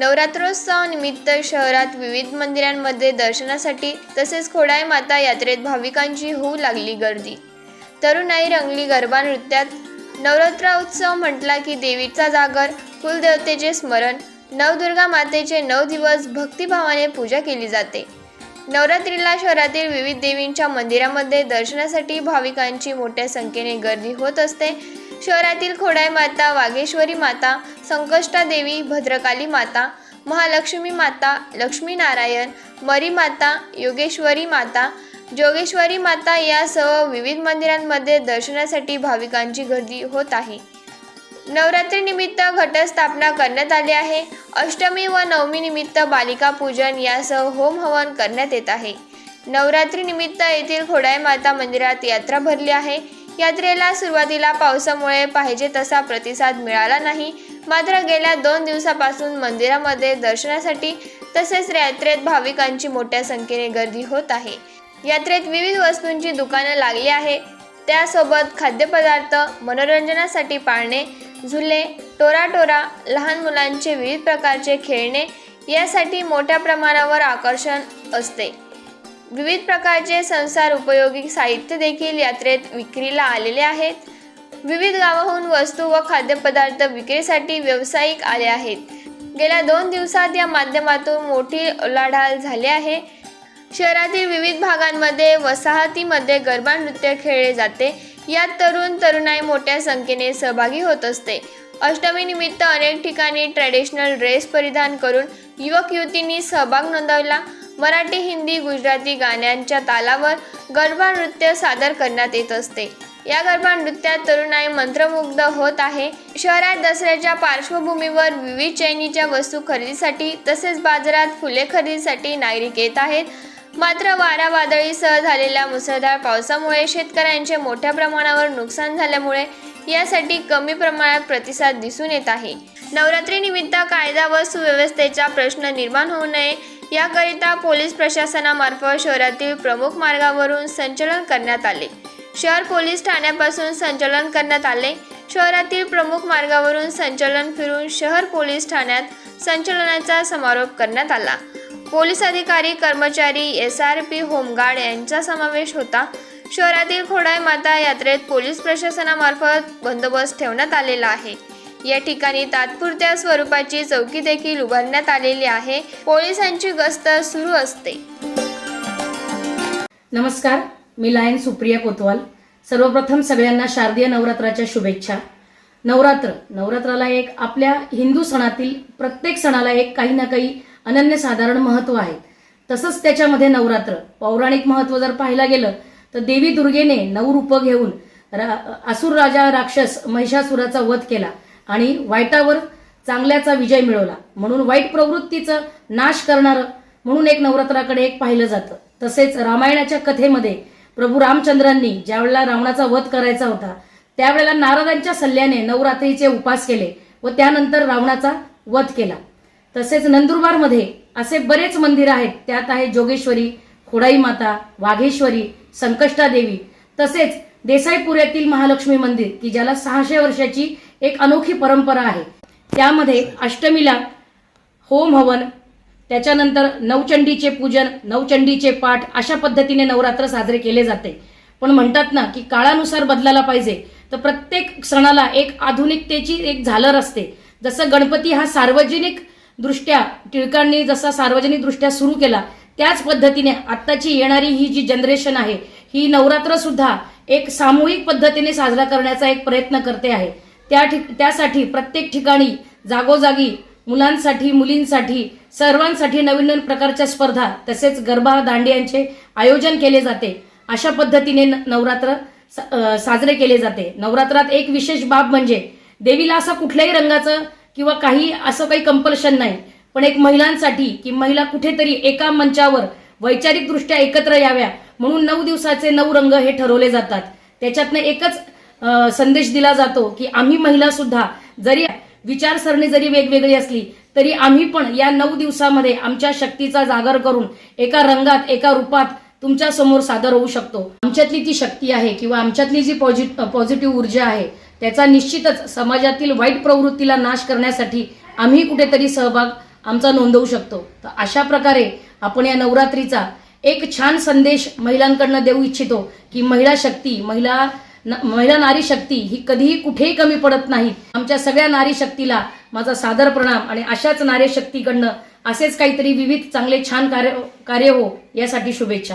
नवरात्रोत्सवानिमित्त शहरात विविध मंदिरांमध्ये दर्शनासाठी तसेच खोडाई माता यात्रेत भाविकांची होऊ लागली गर्दी. तरुणाई रंगली गरबा नृत्यात नवरात्र उत्सव म्हटला की देवीचा जागर कुलदेवतेचे स्मरण नवदुर्गा मातेचे नऊ दिवस भक्तिभावाने पूजा केली जाते. नवरात्रीला शहरातील विविध देवींच्या मंदिरामध्ये दर्शनासाठी भाविकांची मोठ्या संख्येने गर्दी होत असते. शहरातील खोडाई माता वाघेश्वरी माता संकष्टा देवी भद्रकाली माता महालक्ष्मी माता लक्ष्मीनारायण मरी माता योगेश्वरी माता जोगेश्वरी माता यासह विविध मंदिरांमध्ये दर्शनासाठी भाविकांची गर्दी होत आहे. नवरात्रीनिमित्त घटस्थापना करण्यात आली आहे. अष्टमी व नवमी निमित्त बालिका पूजन यासह होम हवन करण्यात येत आहे. नवरात्रीनिमित्त येथील खोडाई माता मंदिरात यात्रा भरली आहे. यात्रेला सुरुवातीला पावसामुळे पाहिजे तसा प्रतिसाद मिळाला नाही. मात्र गेल्या दोन दिवसापासून मंदिरामध्ये दर्शनासाठी तसेच यात्रेत भाविकांची मोठ्या संख्येने गर्दी होत आहे. यात्रेत विविध वस्तूंची दुकानं लागली आहे. त्यासोबत खाद्यपदार्थ मनोरंजनासाठी पाळणे झुले टोराटोरा लहान मुलांचे विविध प्रकारचे खेळणे यासाठी मोठ्या प्रमाणावर आकर्षण असते. विविध प्रकारचे संसार उपयोगी साहित्य देखील यात्रेत विक्रीला आलेले आहेत. विविध गावाहून वस्तू व खाद्यपदार्थ विक्रीसाठी व्यावसायिक आले आहेत. गेल्या दोन दिवसात या माध्यमातून मोठी उलाढाल झाली आहे. शहरातील विविध भागांमध्ये वसाहतीमध्ये गरबा नृत्य खेळले जाते. यात तरुण तरुणाई मोठ्या संख्येने सहभागी होत असते. अष्टमीनिमित्त अनेक ठिकाणी ट्रॅडिशनल ड्रेस परिधान करून युवक युवतींनी सहभाग नोंदवला. मराठी हिंदी गुजराती गाण्यांच्या तालावर गरबा नृत्य सादर करण्यात येत असते. या गरबा नृत्यात तरुणाई मंत्रमुग्ध होत आहे. शहरात दसऱ्याच्या पार्श्वभूमीवर विविध चैनीच्या वस्तू खरेदीसाठी तसेच बाजारात फुले खरेदीसाठी नागरिक येत आहेत. मात्र वारा वादळीसह झालेल्या मुसळधार पावसामुळे शेतकऱ्यांचे मोठ्या प्रमाणावर नुकसान झाल्यामुळे यासाठी कमी प्रमाणात प्रतिसाद दिसून येत आहे. नवरात्रीनिमित्त कायदा व सुव्यवस्थेचा प्रश्न निर्माण होऊ नये याकरिता पोलीस प्रशासनामार्फत शहरातील प्रमुख मार्गावरून संचलन करण्यात आले. शहर पोलीस ठाण्यापासून संचलन करण्यात आले. शहरातील प्रमुख मार्गावरून संचलन फिरून शहर पोलीस ठाण्यात संचलनाचा समारोप करण्यात आला. पोलीस अधिकारी कर्मचारी एस आर पी होमगार्ड यांचा समावेश होता. शहरातील खोडाई माता यात्रेत पोलीस प्रशासनामार्फत बंदोबस्त ठेवण्यात आलेला आहे. या ठिकाणी तात्पुरत्या स्वरूपाची चौकी देखील उभारण्यात आलेली आहे. पोलिसांची गस्त सुरू असते. नमस्कार मी लायन सुप्रिया कोतवाल. सर्वप्रथम सगळ्यांना शारदीय नवरात्राच्या शुभेच्छा. नवरात्र नवरात्राला एक आपल्या हिंदू सणातील प्रत्येक सणाला एक काही ना काही अनन्यसाधारण महत्त्व आहे. तसंच त्याच्यामध्ये नवरात्र पौराणिक महत्त्व जर पाहायला गेलं तर देवी दुर्गेने नऊ रूपं घेऊन रा असुर राजा राक्षस महिषासुराचा वध केला. आणि वाईटावर चांगल्याचा विजय मिळवला. म्हणून वाईट प्रवृत्तीचं नाश करणारं म्हणून एक नवरात्राकडे एक पाहिलं जातं. तसेच रामायणाच्या कथेमध्ये प्रभू रामचंद्रांनी ज्यावेळेला रावणाचा वध करायचा होता त्यावेळेला नारदांच्या सल्ल्याने नवरात्रीचे उपास केले व त्यानंतर रावणाचा वध केला. तसेच नंदुरबारमध्ये असे बरेच मंदिर आहेत. त्यात आहे जोगेश्वरी खोडाई माता वाघेश्वरी संकष्टा देवी. तसेच देसाईपुऱ्यातील महालक्ष्मी मंदिर की ज्याला सहाशे वर्षाची एक अनोखी परंपरा आहे. त्यामध्ये अष्टमीला होम हवन त्याच्यानंतर नवचंडीचे पूजन नवचंडीचे पाठ अशा पद्धतीने नवरात्र साजरे केले जाते. पण म्हणतात ना की काळानुसार बदलायला पाहिजे. तर प्रत्येक सणाला एक आधुनिकतेची एक झालर असते. जसं गणपती हा सार्वजनिक दृष्ट्या टिळकांनी जसा सार्वजनिक दृष्ट्या सुरू केला त्याच पद्धतीने आत्ताची येणारी ही जी जनरेशन आहे ही नवरात्र सुद्धा एक सामूहिक पद्धतीने साजरा करण्याचा एक प्रयत्न करते आहे. त्या ठिक त्यासाठी प्रत्येक ठिकाणी जागोजागी मुलांसाठी मुलींसाठी सर्वांसाठी नवीन नवीन प्रकारच्या स्पर्धा तसेच गरबा दांडियांचे आयोजन केले जाते. अशा पद्धतीने न- नवरात्र साजरे केले जाते. नवरात्रात एक विशेष बाब म्हणजे देवीला असं कुठल्याही रंगाचं किंवा काही असं काही कंपल्शन नाही. पण एक महिलांसाठी की महिला कुठेतरी एका मंचावर वैचारिकदृष्ट्या एकत्र याव्या म्हणून नऊ दिवसाचे नऊ रंग हे ठरवले जातात. त्याच्यातनं एकच संदेश दिला जातो की आम्ही महिला सुद्धा जरी विचारसरणी जरी वेगवेगळी असली तरी आम्ही पण या नऊ दिवसामध्ये आमच्या शक्तीचा जागर करून एका रंगात एका रूपात तुमच्यासमोर सादर होऊ शकतो. आमच्यातली ती शक्ती आहे किंवा आमच्यातली जी पॉझिट पॉझिटिव्ह ऊर्जा आहे त्याचा निश्चितच समाजातील वाईट प्रवृत्तीला नाश करण्यासाठी आम्ही कुठेतरी सहभाग आमचा नोंदवू शकतो. तर अशा प्रकारे आपण या नवरात्रीचा एक छान संदेश महिलांकडनं देऊ इच्छितो की महिला शक्ती महिला महिला नारी शक्ती ही कधीही कुठेही कमी पडत नाही. आमच्या सगळ्या नारी शक्तीला माझा सादर प्रणाम आणि अशाच नारी शक्तीकडनं असेच काहीतरी विविध चांगले छान कार्य कार्य हो यासाठी शुभेच्छा.